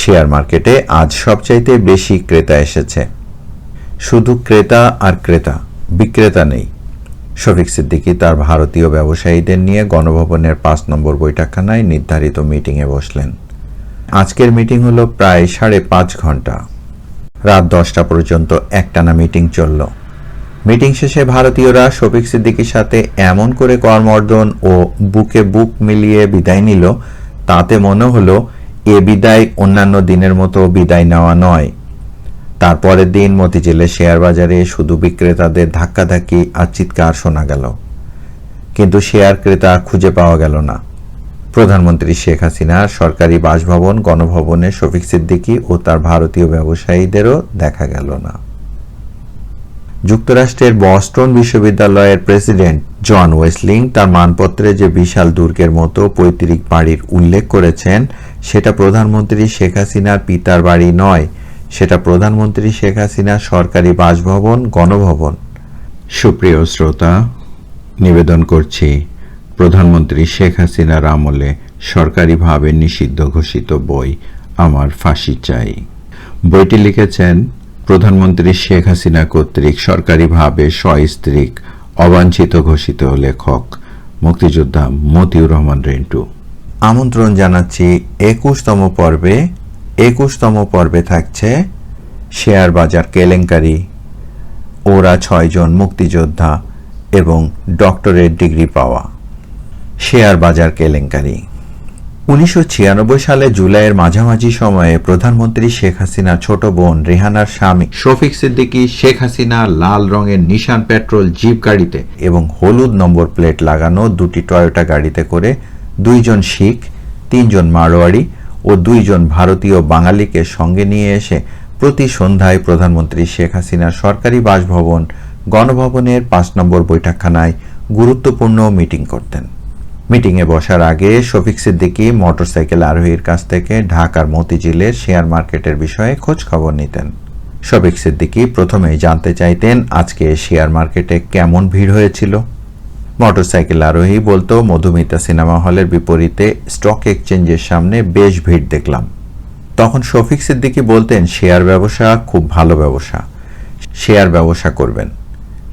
Share মার্কেটে আজ সবচাইতে বেশি ক্রেতা এসেছে। শুধু ক্রেতা আর ক্রেতা, বিক্রেতা নেই। শফিক সিদ্দিকী তার ভারতীয় ব্যবসায়ীদের নিয়ে গণভবনের পাঁচ নম্বর বৈঠকখানায় নির্ধারিত মিটিংয়ে বসলেন। আজকের মিটিং হলো প্রায় সাড়ে পাঁচ ঘণ্টা। রাত দশটা পর্যন্ত একটানা মিটিং চলল। মিটিং শেষে ভারতীয়রা শফিক সিদ্দিকীর সাথে এমন করে কর্মর্দন ও বুকে বুক মিলিয়ে বিদায় নিল, তাতে মনে হলো এ বিদায় অন্যান্য দিনের মতো বিদায় নেওয়া নয়। তারপরের দিন মতিঝিলের শেয়ার বাজারে শুধু বিক্রেতাদের ধাক্কাধাক্কি আর চিৎকার শোনা গেল। কিন্তু শেয়ার ক্রেতা খুঁজে পাওয়া গেল না। প্রধানমন্ত্রী শেখ হাসিনার সরকারি বাসভবন, গণভবনে শফিক সিদ্দিকী ও তার ভারতীয় ব্যবসায়ীদেরও দেখা গেল না। যুক্তরাষ্ট্রের বস্টন বিশ্ববিদ্যালয়ের প্রেসিডেন্ট জন ওয়েসলিং তার মানপত্রে যে বিশাল দুর্গের মতো পৈতৃক বাড়ির উল্লেখ করেছেন সেটা প্রধানমন্ত্রী শেখ হাসিনার পিতার বাড়ি নয়, সেটা প্রধানমন্ত্রী শেখ হাসিনার সরকারি বাসভবন, গণভবন। সুপ্রিয় শ্রোতা, নিবেদন করছি, প্রধানমন্ত্রী শেখ হাসিনার আমলে সরকারিভাবে নিষিদ্ধ ঘোষিত বই, আমার ফাঁসি চাই। বইটি লিখেছেন প্রধানমন্ত্রী শেখ হাসিনা কর্তৃক সরকারিভাবে সস্ত্রীক, অবাঞ্ছিত ঘোষিত লেখক, মুক্তিযোদ্ধা মতিউর রহমান রেন্টু। আমন্ত্রণ জানাচ্ছি একুশতম পর্বে। একুশতম পর্বে থাকছে শেয়ার বাজার কেলেঙ্কারি। ওরা ছয়জন মুক্তিযোদ্ধা এবং ডক্টরেট ডিগ্রি পাওয়া। শেয়ার বাজার কেলেঙ্কারি। উনিশশো ছিয়ানব্বই সালে জুলাইয়ের মাঝামাঝি সময়ে প্রধানমন্ত্রী শেখ হাসিনা ছোট বোন রেহানার স্বামী শফিক সিদ্দিকী, শেখ হাসিনা লাল রঙের নিশান পেট্রোল জিপ গাড়িতে এবং হলুদ নম্বর প্লেট লাগানো দুটি টয়োটা গাড়িতে করে দুইজন শিখ, তিনজন মারোয়াড়ি ও দুইজন ভারতীয় বাঙালিকে সঙ্গে নিয়ে এসে প্রতি সন্ধ্যায় প্রধানমন্ত্রী শেখ হাসিনার সরকারি বাসভবন গণভবনের পাঁচ নম্বর বৈঠকখানায় গুরুত্বপূর্ণ মিটিং করতেন। মিটিংয়ে বসার আগে শফিক সিদ্দিকী মোটরসাইকেল আরোহীর কাছ থেকে ঢাকার মতিঝিলের শেয়ার মার্কেটের বিষয়ে খোঁজ খবর নিতেন। শফিক সিদ্দিকী প্রথমেই জানতে চাইতেন আজকে শেয়ার মার্কেটে কেমন ভিড় হয়েছিল। মোটরসাইকেল আরোহী বলতো, মধুমিতা সিনেমা হলের বিপরীতে স্টক এক্সচেঞ্জের সামনে বেশ ভিড় দেখলাম। তখন শফিক সিদ্দিকী বলতেন, শেয়ার ব্যবসা খুব ভালো ব্যবসা। শেয়ার ব্যবসা করবেন,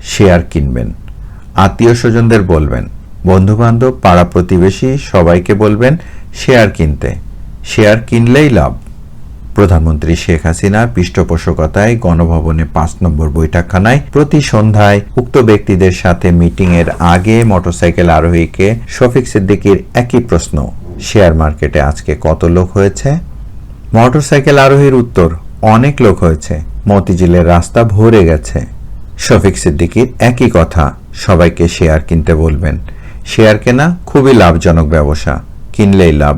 শেয়ার কিনবেন। আত্মীয় স্বজনদের বলবেন, বন্ধুবান্ধব, পাড়া প্রতিবেশী সবাইকে বলবেন, শেয়ার কিনতে। শেয়ার কিনলেই লাভ। প্রধানমন্ত্রী শেখ হাসিনার পৃষ্ঠপোষকতায় গণভবনে পাঁচ নম্বর বৈঠকখানায় প্রতি সন্ধ্যায় উক্ত ব্যক্তিদের সাথে মিটিং এর আগে মোটরসাইকেল আরোহীকে শফিক সিদ্দিকির একই প্রশ্ন। শেয়ার মার্কেটে আজকে কত লোক হয়েছে? মোটরসাইকেল আরোহীর উত্তর, অনেক লোক হয়েছে। মতিঝিলের রাস্তা ভরে গেছে। শফিক সিদ্দিকীর একই কথা, সবাইকে শেয়ার কিনতে বলবেন। শেয়ার কেনা খুবই লাভজনক ব্যবসা, কিনলেই লাভ।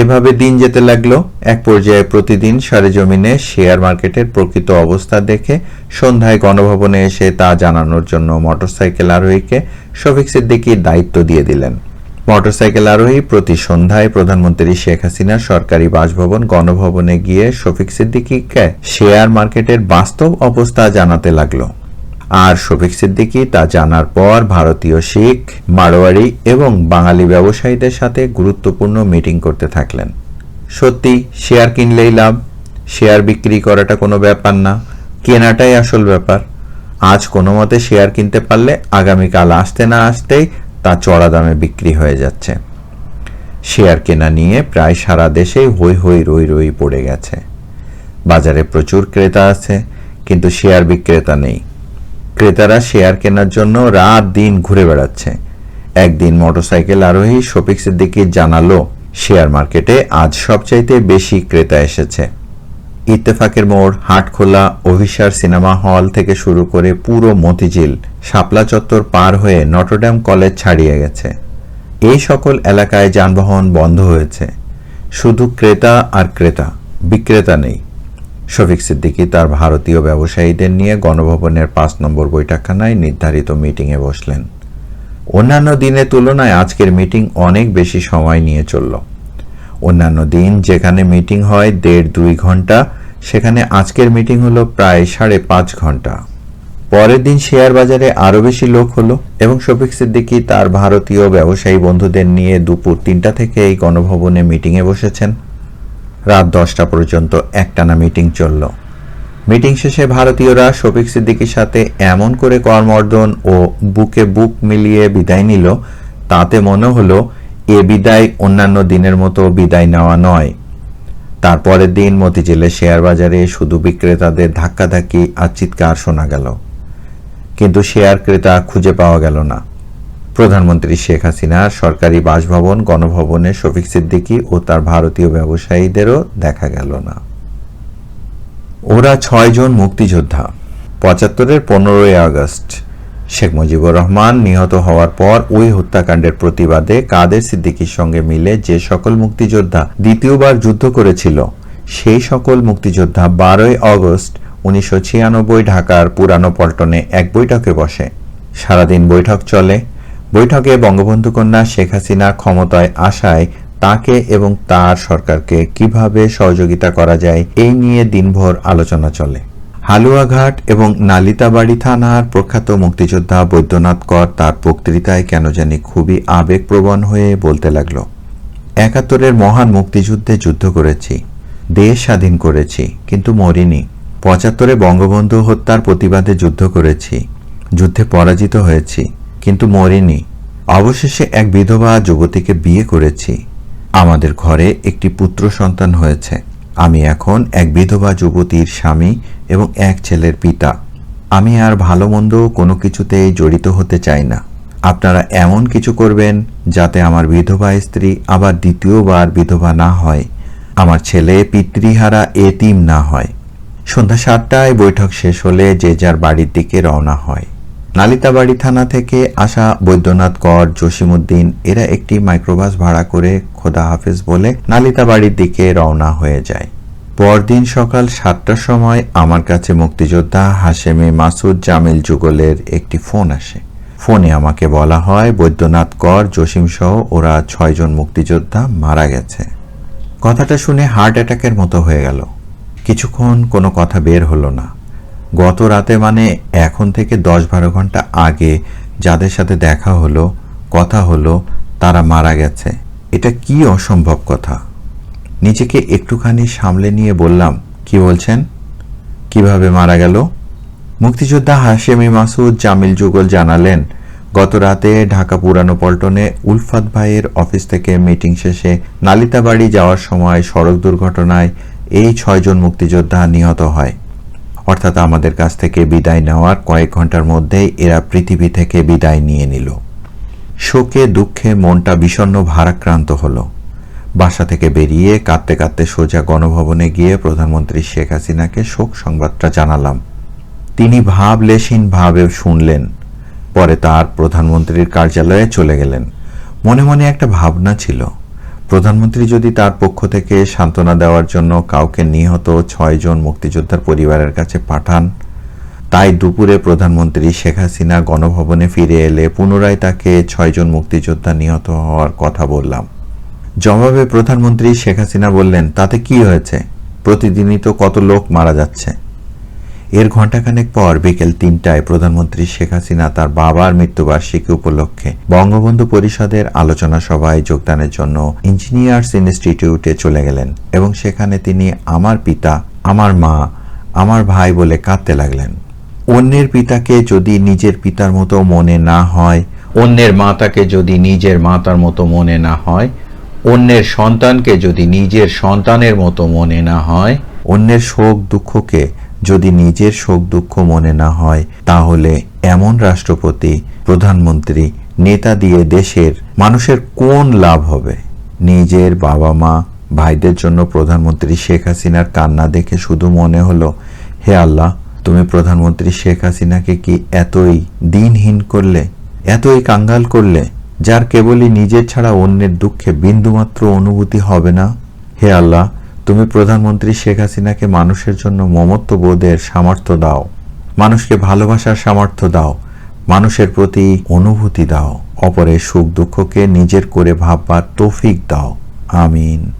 এভাবে দিন যেতে লাগল। এক পর্যায়ে প্রতিদিন সরেজমিনে শেয়ার মার্কেটের প্রকৃত অবস্থা দেখে সন্ধ্যায় গণভবনে এসে তা জানানোর জন্য মোটরসাইকেল আরোহীকে শফিক সিদ্দিকির দায়িত্ব দিয়ে দিলেন। মোটরসাইকেল আরোহী প্রতি সন্ধ্যায় প্রধানমন্ত্রী শেখ হাসিনার সরকারি বাসভবন গণভবনে গিয়ে শফিক সিদ্দিকিকে শেয়ার মার্কেটের বাস্তব অবস্থা জানাতে লাগল। আর শফিক সিদ্দিকী তা জানার পর ভারতীয় শিখ, মারোয়ারি এবং বাঙালি ব্যবসায়ীদের সাথে গুরুত্বপূর্ণ মিটিং করতে থাকলেন। সত্যি, শেয়ার কিনলেই লাভ, শেয়ার বিক্রি করাটা কোনো ব্যাপার না, কেনাটাই আসল ব্যাপার। আজ কোনো মতে শেয়ার কিনতে পারলে আগামীকাল আসতে না আসতেই তা চড়া দামে বিক্রি হয়ে যাচ্ছে। শেয়ার কেনা নিয়ে প্রায় সারা দেশেই হই হই রই রই পড়ে গেছে। বাজারে প্রচুর ক্রেতা আছে, কিন্তু শেয়ার বিক্রেতা নেই। ক্রেতারা শেয়ার কেনার জন্য রাত দিন ঘুরে বেড়াচ্ছে। একদিন মোটরসাইকেল আরোহী শফিক সিদ্দিকি জানালো, শেয়ার মার্কেটে আজ সবচাইতে বেশি ক্রেতা এসেছে। ইত্তেফাকের মোড়, হাটখোলা, অভিসার সিনেমা হল থেকে শুরু করে পুরো মতিঝিল, শাপলা চত্বর পার হয়ে নটরড্যাম কলেজ ছাড়িয়ে গেছে। এই সকল এলাকায় যানবাহন বন্ধ হয়েছে। শুধু ক্রেতা আর ক্রেতা, বিক্রেতা নেই। শফিক সিদ্দিকী তার ভারতীয় ব্যবসায়ীদের নিয়ে গণভবনের পাঁচ নম্বর বৈঠকখানায় নির্ধারিত মিটিংয়ে বসলেন। অন্যান্য দিনের তুলনায় আজকের মিটিং অনেক বেশি সময় নিয়ে চলল। অন্যান্য দিন যেখানে মিটিং হয় দেড় দুই ঘণ্টা, সেখানে আজকের মিটিং হলো প্রায় সাড়ে পাঁচ ঘণ্টা। পরের দিন শেয়ার বাজারে আরও বেশি লোক হলো এবং শফিক সিদ্দিকী তার ভারতীয় ব্যবসায়ী বন্ধুদের নিয়ে দুপুর তিনটা থেকে এই গণভবনে মিটিংয়ে বসেছেন। রাত দশটা পর্যন্ত একটানা মিটিং চলল। মিটিং শেষে ভারতীয়রা শফিক সিদ্দিকীর সাথে এমন করে করমর্দন ও বুকে বুক মিলিয়ে বিদায় নিল, তাতে মনে হলো এ বিদায় অন্যান্য দিনের মতো বিদায় নেওয়া নয়। তারপরের দিন মতিঝিলের শেয়ার বাজারে শুধু বিক্রেতাদের ধাক্কাধাক্কি আর চিৎকার শোনা গেল। কিন্তু শেয়ার ক্রেতা খুঁজে পাওয়া গেল না। প্রধানমন্ত্রী শেখ হাসিনার সরকারি বাসভবন, গণভবনে শফিক সিদ্দিকী ও তার ভারতীয় ব্যবসায়ীদেরও দেখা গেল না। ওরা ছয়জন মুক্তিযোদ্ধা। পঁচাত্তরের পনেরোই আগস্ট, শেখ মুজিবুর রহমান নিহত হওয়ার পর ওই হত্যাকাণ্ডের প্রতিবাদে কাদের সিদ্দিকীর সঙ্গে মিলে যে সকল মুক্তিযোদ্ধা দ্বিতীয়বার যুদ্ধ করেছিল, সেই সকল মুক্তিযোদ্ধা বারোই আগস্ট উনিশশো ঢাকার পুরানো পল্টনে এক বৈঠকে বসে। সারাদিন বৈঠক চলে বৈঠকে বঙ্গবন্ধু কন্যা শেখ হাসিনা ক্ষমতায় আসায় তাকে এবং তার সরকারকে কীভাবে সহযোগিতা করা যায়, এই নিয়ে দিনভর আলোচনা চলে। হালুয়াঘাট এবং নালিতাবাড়ি থানার প্রখ্যাত মুক্তিযোদ্ধা বৈদ্যনাথ কর তার বক্তৃতায় কেন জানি খুবই আবেগপ্রবণ হয়ে বলতে লাগল। একাত্তরের মহান মুক্তিযুদ্ধে যুদ্ধ করেছি, দেশ স্বাধীন করেছি, কিন্তু মরিনি। পঁচাত্তরে বঙ্গবন্ধু হত্যার প্রতিবাদে যুদ্ধ করেছি, যুদ্ধে পরাজিত হয়েছি। কিন্তু মরিনি। অবশেষে এক বিধবা যুবতীকে বিয়ে করেছি। আমাদের ঘরে একটি পুত্র সন্তান হয়েছে। আমি এখন এক বিধবা যুবতীর স্বামী এবং এক ছেলের পিতা। আমি আর ভালো মন্দ কোনো কিছুতেই জড়িত হতে চাই না। আপনারা এমন কিছু করবেন যাতে আমার বিধবা স্ত্রী আবার দ্বিতীয়বার বিধবা না হয়। আমার ছেলে পিতৃহারা এতিম না হয়। সন্ধ্যা সাতটায় বৈঠক শেষ হলে যে যার বাড়ির দিকে রওনা হয়। নালিতাবাড়ি থানা থেকে আসা বৈদ্যনাথ কর জসিমুদ্দিন এরা একটি মাইক্রোবাস ভাড়া করে খোদা হাফেজ বলে নালিতাবাড়ির দিকে রওনা হয়ে যায়। পরদিন সকাল সাতটার সময় আমার কাছে মুক্তিযোদ্ধা হাশেমে মাসুদ জামিল যুগলের একটি ফোন আসে। ফোনে আমাকে বলা হয়, বৈদ্যনাথ কর, জসিম সহ ওরা ছয়জন মুক্তিযোদ্ধা মারা গেছে। কথাটা শুনে হার্ট অ্যাটাকের মতো হয়ে গেল। কিছুক্ষণ কোনো কথা বের হলো না। গত রাতে মানে এখন থেকে দশ বারো ঘণ্টা আগে যাদের সাথে দেখা হলো, কথা হলো, তারা মারা গেছে। এটা কি অসম্ভব কথা? নিজেকে একটুখানি সামলে নিয়ে বললাম, কি বলছেন? কীভাবে মারা গেল? মুক্তিযোদ্ধা হাশেমি মাসুদ জামিল যুগল জানালেন গত রাতে ঢাকা পুরানো পল্টনে উলফাত ভাইয়ের অফিস থেকে মিটিং শেষে নালিতাবাড়ি যাওয়ার সময় সড়ক দুর্ঘটনায় এই ছয়জন মুক্তিযোদ্ধা নিহত হয়। অর্থাৎ আমাদের কাছ থেকে বিদায় নেওয়ার কয়েক ঘণ্টার মধ্যেই এরা পৃথিবী থেকে বিদায় নিয়ে নিল। শোকে, দুঃখে মনটা বিষণ্ণ ভারাক্রান্ত হলো। বাসা থেকে বেরিয়ে কাঁদতে কাঁদতে সোজা গণভবনে গিয়ে প্রধানমন্ত্রী শেখ হাসিনাকে শোক সংবাদটা জানালাম। তিনি ভাবলেশীন ভাবে শুনলেন। পরে তার প্রধানমন্ত্রীর কার্যালয়ে চলে গেলেন। মনে মনে একটা ভাবনা ছিল। প্রধানমন্ত্রী যদি তার পক্ষ থেকে সান্ত্বনা দেওয়ার জন্য কাউকে নিহত ছয়জন মুক্তিযোদ্ধার পরিবারের কাছে পাঠান, তাই দুপুরে প্রধানমন্ত্রী শেখ হাসিনা গণভবনে ফিরে এলে পুনরায় তাকে ছয়জন মুক্তিযোদ্ধা নিহত হওয়ার কথা বললাম। জবাবে প্রধানমন্ত্রী শেখ হাসিনা বললেন, তাতে কি হয়েছে? প্রতিদিনই তো কত লোক মারা যাচ্ছে। এর ঘণ্টাখানেক পর বিকেল তিনটায় প্রধানমন্ত্রী শেখ হাসিনা তার বাবার মৃত্যুবার্ষিকী উপলক্ষে বঙ্গবন্ধু পরিষদের আলোচনা সভায় যোগদানের জন্য ইঞ্জিনিয়ার্স ইনস্টিটিউটে চলে গেলেন এবং সেখানে তিনি আমার পিতা, আমার মা, আমার ভাই বলে কাঁদতে লাগলেন। অন্যের পিতাকে যদি নিজের পিতার মতো মনে না হয়, অন্যের মাতাকে যদি নিজের মাতার মতো মনে না হয়, অন্যের সন্তানকে যদি নিজের সন্তানের মতো মনে না হয়, অন্যের শোক দুঃখকে যদি নিজের শোক দুঃখ মনে না হয়, তাহলে এমন রাষ্ট্রপতি, প্রধানমন্ত্রী, নেতা দিয়ে দেশের মানুষের কোন লাভ হবে? নিজের বাবা মা, ভাইদের জন্য প্রধানমন্ত্রী শেখ হাসিনার কান্না দেখে শুধু মনে হলো, হে আল্লাহ, তুমি প্রধানমন্ত্রী শেখ হাসিনাকে কি এতই দিনহীন করলে? এতই কাঙ্গাল করলে, যার কেবলই নিজের ছাড়া অন্যের দুঃখে বিন্দুমাত্র অনুভূতি হবে না? হে আল্লাহ তুমি প্রধানমন্ত্রী শেখ হাসিনাকে মানুষের জন্য মমত্ব বোধের সামর্থ্য দাও। মানুষকে ভালোবাসার সামর্থ্য দাও। মানুষের প্রতি অনুভূতি দাও। অপরের সুখ দুঃখকে নিজের করে ভাববার তৌফিক দাও। আমিন।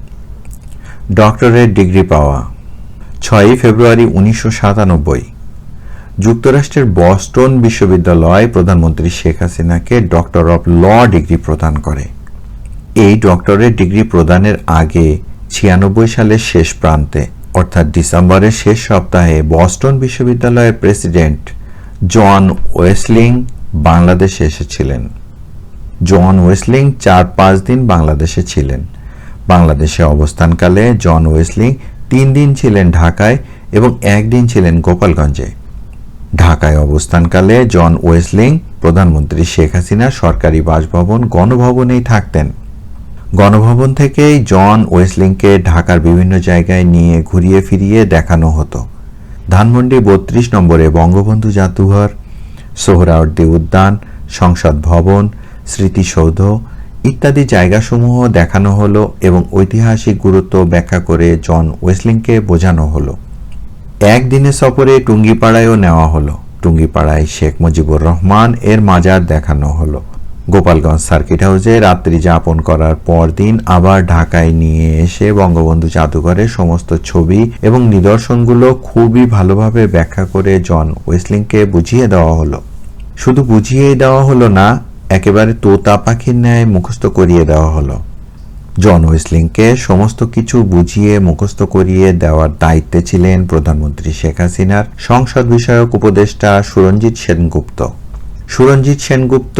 ডক্টরেট ডিগ্রি পাওয়া। ছয়ই ফেব্রুয়ারি উনিশশো সাতানব্বই। যুক্তরাষ্ট্রের বস্টন বিশ্ববিদ্যালয় প্রধানমন্ত্রী শেখ হাসিনাকে ডক্টর অব ল ডিগ্রি প্রদান করে। এই ডক্টরেট ডিগ্রি প্রদানের আগে ছিয়ানব্বই সালের শেষ প্রান্তে, অর্থাৎ ডিসেম্বরের শেষ সপ্তাহে বস্টন বিশ্ববিদ্যালয়ের প্রেসিডেন্ট জন ওয়েসলিং বাংলাদেশে এসেছিলেন। জন ওয়েসলিং চার পাঁচ দিন বাংলাদেশে ছিলেন। বাংলাদেশে অবস্থানকালে জন ওয়েসলিং তিন দিন ছিলেন ঢাকায় এবং একদিন ছিলেন গোপালগঞ্জে। ঢাকায় অবস্থানকালে জন ওয়েসলিং প্রধানমন্ত্রী শেখ হাসিনা সরকারি বাসভবন, গণভবনেই থাকতেন। গণভবন থেকেই জন ওয়েসলিংকে ঢাকার বিভিন্ন জায়গায় নিয়ে ঘুরিয়ে ফিরিয়ে দেখানো হতো। ধানমন্ডি বত্রিশ নম্বরে বঙ্গবন্ধু জাদুঘর, সোহরাওয়ার্দী উদ্যান, সংসদ ভবন, স্মৃতিসৌধ ইত্যাদি জায়গাসমূহ দেখানো হলো এবং ঐতিহাসিক গুরুত্ব ব্যাখ্যা করে জন ওয়েসলিংকে বোঝানো হলো। একদিনের সফরে টুঙ্গিপাড়ায়ও নেওয়া হলো। টুঙ্গিপাড়ায় শেখ মুজিবুর রহমান এর মাজার দেখানো হলো। গোপালগঞ্জ সার্কিট হাউসে রাত্রি যাপন করার পর দিন আবার ঢাকায় নিয়ে এসে বঙ্গবন্ধু জাদুঘরের সমস্ত ছবি এবং নিদর্শনগুলো খুবই ভালোভাবে ব্যাখ্যা করে জন ওয়েসলিংকে বুঝিয়ে দেওয়া হলো। শুধু বুঝিয়েই দেওয়া হলো না, একেবারে তোতা পাখির ন্যায় মুখস্থ করিয়ে দেওয়া হলো। জন ওয়েসলিংকে সমস্ত কিছু বুঝিয়ে মুখস্থ করিয়ে দেওয়ার দায়িত্বে ছিলেন প্রধানমন্ত্রী শেখ হাসিনার সংসদ বিষয়ক উপদেষ্টা সুরঞ্জিত সেনগুপ্ত। সুরঞ্জিত সেনগুপ্ত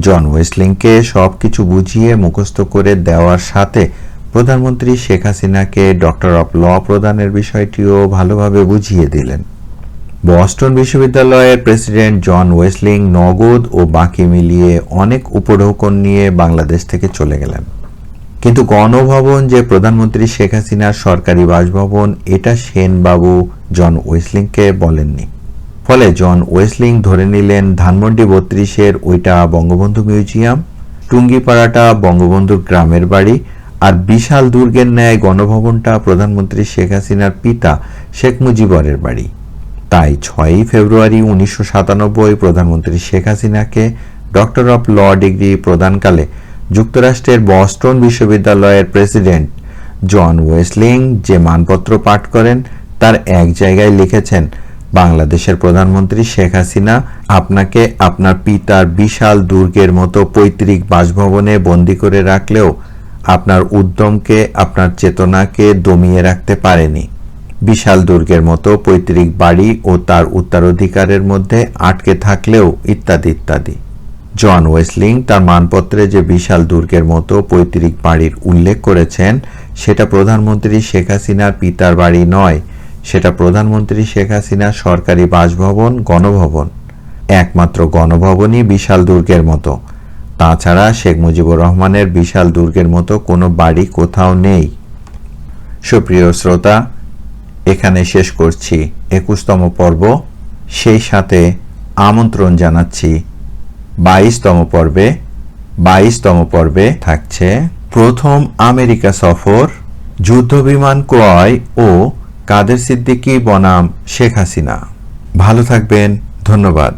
জন ওয়েসলিংকে সব কিছু বুঝিয়ে মুখস্থ করে দেওয়ার সাথে প্রধানমন্ত্রী শেখ হাসিনাকে ডক্টর অফ ল প্রদানের বিষয়টিও ভালোভাবে বুঝিয়ে দিলেন। বস্টন বিশ্ববিদ্যালয়ের প্রেসিডেন্ট জন ওয়েসলিং নগদ ও বাকি মিলিয়ে অনেক উপঢৌকন নিয়ে বাংলাদেশ থেকে চলে গেলেন। কিন্তু গণভবন যে প্রধানমন্ত্রী শেখ হাসিনার সরকারি বাসভবন, এটা সেনবাবু জন ওয়েসলিংকে বলেননি। ফলে জন ওয়েসলিং ধরে নিলেন ধানমন্ডি বত্রিশের ওইটা বঙ্গবন্ধু মিউজিয়াম, টুঙ্গিপাড়াটা বঙ্গবন্ধুর গ্রামের বাড়ি আর বিশাল দুর্গের ন্যায় গণভবনটা প্রধানমন্ত্রী শেখ হাসিনার পিতা শেখ মুজিবরের বাড়ি। তাই ছয়ই ফেব্রুয়ারি উনিশশো সাতানব্বই প্রধানমন্ত্রী শেখ হাসিনাকে ডক্টর অফ ল ডিগ্রি প্রদানকালে যুক্তরাষ্ট্রের বস্টন বিশ্ববিদ্যালয়ের প্রেসিডেন্ট জন ওয়েসলিং যে মানপত্র পাঠ করেন, তার এক জায়গায় লিখেছেন বাংলাদেশের প্রধানমন্ত্রী শেখ হাসিনা আপনাকে আপনার পিতার বিশাল দুর্গের মতো পৈতৃক বাসভবনে বন্দি করে রাখলেও আপনার উদ্যমকে, আপনার চেতনাকে দমিয়ে রাখতে পারেনি। বিশাল দুর্গের মতো পৈতৃক বাড়ি ও তার উত্তরাধিকারের মধ্যে আটকে থাকলেও ইত্যাদি ইত্যাদি। জন ওয়েসলিং তার মানপত্রে যে বিশাল দুর্গের মতো পৈতৃক বাড়ির উল্লেখ করেছেন, সেটা প্রধানমন্ত্রী শেখ হাসিনার পিতার বাড়ি নয় সেটা প্রধানমন্ত্রী শেখ হাসিনার সরকারি বাসভবন, গণভবন। একমাত্র গণভবনই বিশাল দুর্গের মতো। তাছাড়া শেখ মুজিবুর রহমানের বিশাল দুর্গের মতো কোনো বাড়ি কোথাও নেই। সুপ্রিয় শ্রোতা, এখানে শেষ করছি একুশতম পর্ব। সেই সাথে আমন্ত্রণ জানাচ্ছি বাইশতম পর্বে। বাইশতম পর্বে থাকছে প্রথম আমেরিকা সফর, যুদ্ধবিমান ক্রয় ও কাদের সিদ্দিকী বনাম শেখ হাসিনা। ভালো থাকবেন ধন্যবাদ।